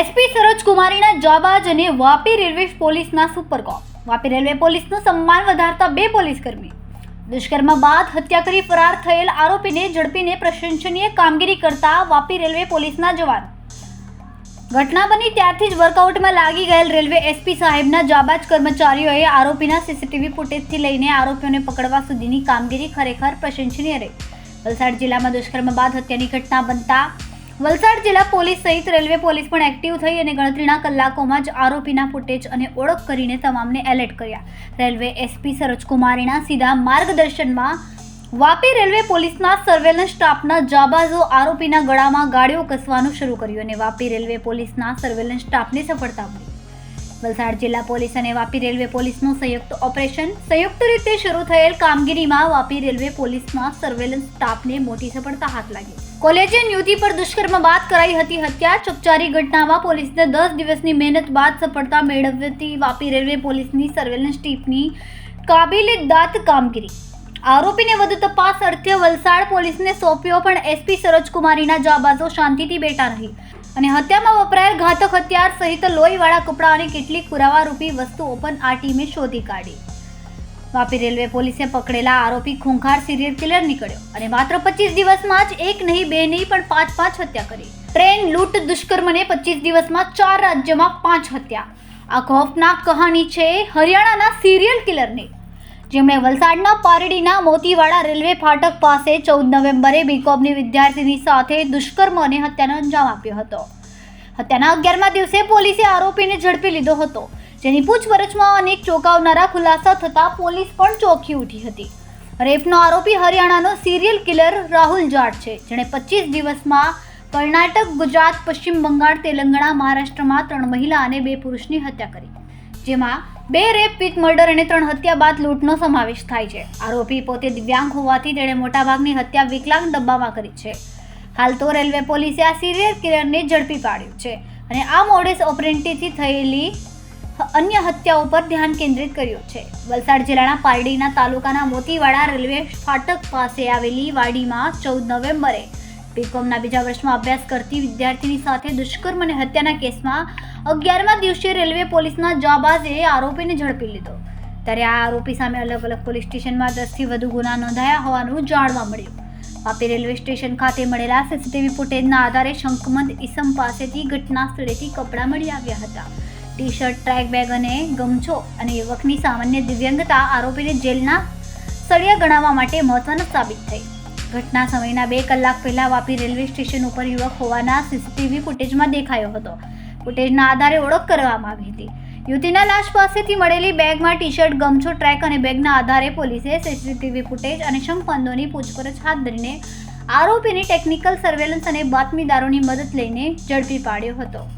SP સરોજ કુમારીના જાબાજ અને વાપી રેલવે પોલીસના સુપર કોપ વાપી રેલવે પોલીસનું સન્માન વધારતા બે પોલીસકર્મી. દુષ્કર્મ બાદ હત્યા કરી ફરાર થયેલ આરોપીને ઝડપીને પ્રશંસનીય કામગીરી કરતા વાપી રેલવે પોલીસના જવાન. ઘટના બની ત્યારથી જ વર્કઆઉટમાં લાગી ગયેલ રેલવે એસપી સાહેબના જાબાજ કર્મચારીઓએ આરોપીના સીસીટીવી ફૂટેજથી લઈને આરોપીઓને પકડવા સુધીની કામગીરી ખરેખર પ્રશંસનીય રહી. વલસાડ જિલ્લામાં દુષ્કર્મ બાદ હત્યાની ઘટના બનતા વલસાડ જિલ્લા પોલીસ સહિત રેલવે પોલીસ પણ એક્ટિવ થઈ અને ગણતરીના કલાકોમાં જ આરોપીના ફૂટેજ અને ઓળખ કરીને તમામને એલર્ટ કર્યા. રેલવે એસપી સરોજકુમારીના સીધા માર્ગદર્શનમાં વાપી રેલવે પોલીસના સર્વેલન્સ સ્ટાફના જાબાઝો આરોપીના ગળામાં ગાડીઓ કસવાનું શરૂ કર્યું અને વાપી રેલવે પોલીસના સર્વેલન્સ સ્ટાફને સફળતા મળી. વલસાડ જિલ્લા પોલીસ અને વાપી રેલવે પોલીસનું સંયુક્ત ઓપરેશન સંયુક્ત રીતે શરૂ થયેલ કામગીરીમાં વાપી રેલવે પોલીસના સર્વેલન્સ સ્ટાફને મોટી સફળતા હાથ લાગી. કોલેજિયન યુવતી પર દુષ્કર્મ બાદ કરાઈ હતી હત્યા. ચકચારી ઘટનામાં પોલીસને દસ દિવસની મહેનત બાદ સફળતા મેળવતી વાપી રેલવે પોલીસની સર્વેલન્સ ટીમની કાબિલે દાંત કામગીરી. આરોપીને વધુ તપાસ અર્થે વલસાડ પોલીસને સોંપ્યો, પણ એસપી સરોજકુમારીના જાબાઝો શાંતિથી બેઠા રહી. અને હત્યામાં વપરાયેલ ઘાતક હથિયાર સહિત લોહીવાળા કપડાં અને કેટલીક પુરાવારૂપી વસ્તુઓ પણ આ ટીમે શોધી કાઢી. વાપી રેલવે પોલીસે પકડેલા આરોપી ખૂંખાર સિરિયલ કિલર નીકળ્યો અને માત્ર પચીસ દિવસમાં જ એક નહીં, બે નહીં, પણ પાંચ પાંચ હત્યા કરી. ટ્રેન લૂંટ દુષ્કર્મને પચીસ દિવસમાં ચાર રાજ્યમાં પાંચ હત્યા. આ ખોફનાક કહાની છે હરિયાણાના સિરિયલ કિલરની. જેમણે વલસાડના પારડીના મોતીવાડા રેલવે ફાટક પાસે ચૌદ નવેમ્બરે બીકોમની વિદ્યાર્થીની સાથે દુષ્કર્મ અને હત્યાનો અંજામ આપ્યો હતો. હત્યાના અગિયારમા દિવસે પોલીસે આરોપીને ઝડપી લીધો હતો. જેની પૂછપરછમાં અનેક ચોંકાવનારા ખુલાસા થતાં પોલીસ પણ ચોંકી ઉઠી હતી. રેપનો આરોપી હરિયાણાનો સિરિયલ કિલર રાહુલ જાટ છે, જેણે પચીસ દિવસમાં કર્ણાટક, ગુજરાત, પશ્ચિમ બંગાળ, તેલંગાણા, મહારાષ્ટ્રમાં ત્રણ મહિલા અને બે પુરુષની હત્યા કરી. જેમાં બે રેપ વિથ મર્ડર અને ત્રણ હત્યા બાદ લૂંટનો સમાવેશ થાય છે. આરોપી પોતે દિવ્યાંગ હોવાથી તેણે મોટાભાગની હત્યા વિકલાંગ ડબ્બામાં કરી છે. હાલ તો રેલવે પોલીસે આ સિરિયલ કિલરને ઝડપી પાડ્યું છે અને આ મોડેસ ઓપરેન્ટીથી થયેલી અન્ય હત્યાઓ પર ધ્યાન કેન્દ્રિત કર્યું છે. વલસાડ જિલ્લાના પારડીના તાલુકાના મોતીવાડા રેલવે ફાટક પાસે આવેલી વાડીમાં ચૌદ નવેમ્બરે, બીકોમના બીજા વર્ષમાં અભ્યાસ કરતી વિદ્યાર્થીની સાથે દુષ્કર્મ અને હત્યાના કેસમાં અગિયારમા દિવસે રેલવે પોલીસના જાબાઝે આરોપીને ઝડપી લીધો. ત્યારે આ આરોપી સામે અલગ અલગ પોલીસ સ્ટેશનમાં દસથી વધુ ગુના નોંધાયા હોવાનું જાણવા મળ્યું. વાપી રેલવે સ્ટેશન ખાતે મળેલા સીસીટીવી ફૂટેજના આધારે શંકમંદ ઈસમ પાસેથી ઘટના સ્થળેથી કપડાં મળી આવ્યા હતા. ટી શર્ટ ટ્રેક બેગ અને ગમછો અને યુવકની સામાન્ય દિવ્યંગતા આરોપીને જેલના સળિયા ગણાવવા માટે મહત્વનું સાબિત થઈ. ઘટના સમયના બે કલાક પહેલા વાપી રેલવે સ્ટેશન ઉપર યુવક હોવાના સીસીટીવી ફૂટેજમાં દેખાયો હતો. ફૂટેજના આધારે ઓળખ કરવામાં આવી હતી. યુવતીના લાશ પાસેથી મળેલી બેગમાં ટી શર્ટ ગમછો ટ્રેક અને બેગના આધારે પોલીસે સીસીટીવી ફૂટેજ અને શંકપંદોની પૂછપરછ હાથ ધરીને આરોપીની ટેકનિકલ સર્વેલન્સ અને બાતમીદારોની મદદ લઈને ઝડપી પાડ્યો હતો.